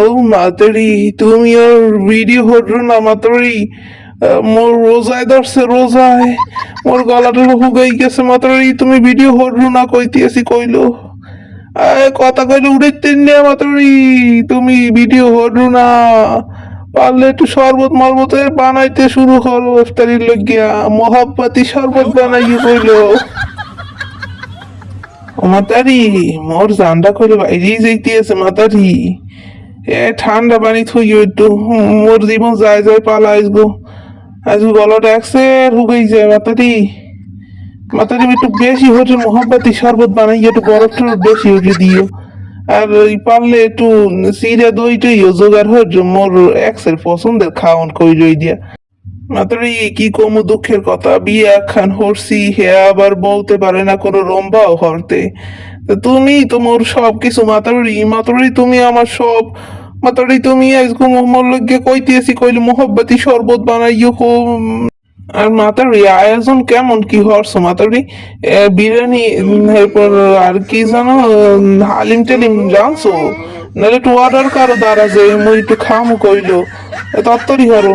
ও মাতারি তুমি আর ভিডিও হটরো না মাতারি মোর রোজায় ধরছে রোজায়। মোর গলাটা হুগাই গেছে মাতারি তুমি ভিডিও হটরো না কইতেছি কইলো। কথা কইলে উড়াইতে না মাতারি তুমি ভিডিও হটরো না। পারলে একটু শরবত মরবতে বানাইতে শুরু করো ইফতারির লगिया মোহাব্বতি শরবত বানাইয়ে কইলো। মাতারি মোর জানটা করে বাইরেই যাইতে আছে মাতারি এ ঠান্ডা পানি থুই একটু। মোর জীবন যায় যায় পালা আসব আজকে গলাটা একসে হুগাই যায় মাতাটি মাতাটি একটু বেশি হচ্ছে মোহাম্মতি শরবত বানাই একটু বরফ টরফ বেশি হচ্ছে দিও। আর ওই পারলে একটু সিরা দইটাই জোগাড় হচ্ছে মোর এক্সের পছন্দের খাওয়ান কই রই দিয়া। মাতারি কি কমু দুঃখের কথা? বিয়ে একখান হরছি, হে আবার বলতে পারে না কোনো রম্বাও হরতে। তুমি তোমার সব কিছু মাতারি মাতারি তুমি আমার সব মাতারি তুমি আজকে কইতেছি, কইলে মোহব্বতি শরবত বানাইও হো আর মাতারি আয়োজন কেমন কি হরছ মাতারি বিরিয়ানি, এরপর আর কি জানো, হালিম টালিম জানছো? নাহলে একটু অর্ডার করো দ্বারা যে, মুই একটু খামু কইলো। তত্তরি হরো